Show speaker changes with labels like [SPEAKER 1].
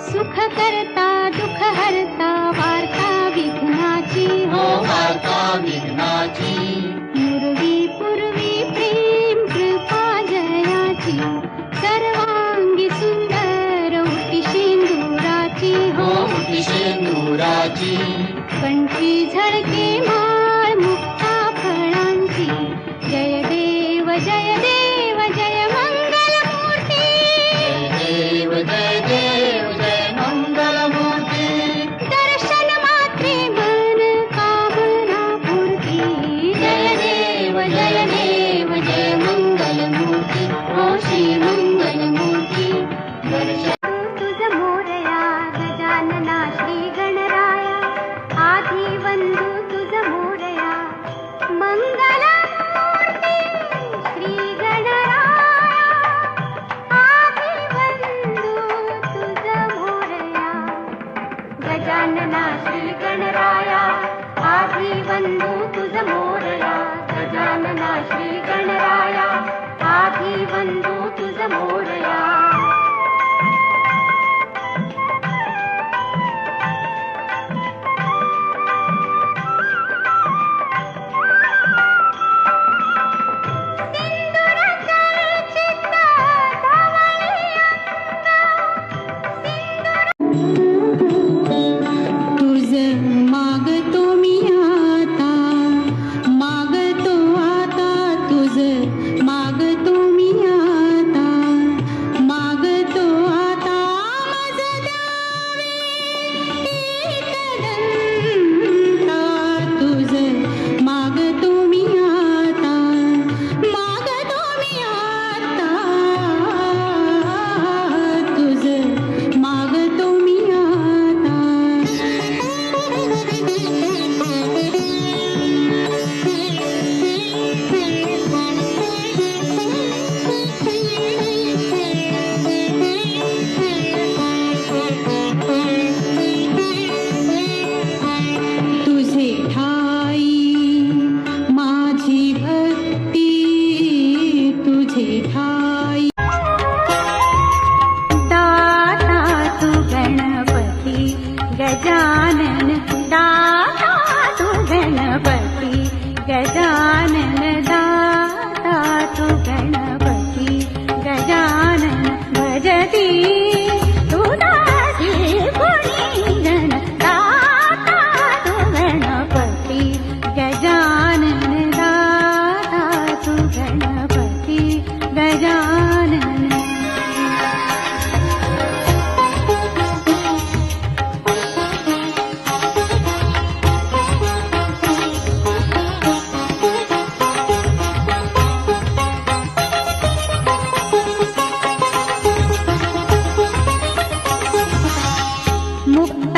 [SPEAKER 1] सुख करता दुख हरता वार्ता विघ्नाची।
[SPEAKER 2] हो वार्ता विघ्नाची।
[SPEAKER 1] पूर्वी पूर्वी प्रेम कृपा जयाची। सर्वांगी सुंदर उठी सिंदूराची।
[SPEAKER 2] हो सर्वाङ्गी
[SPEAKER 1] सुन्दरीन्दुरा पञ्चि झडके मुक्ता फळांची। जय देव जय ी
[SPEAKER 2] बन्धु तु श्री
[SPEAKER 1] गणरा बोरया गजानना श्रीगणराया आवधु बन्धु दाता तु गणपति गजानन Move.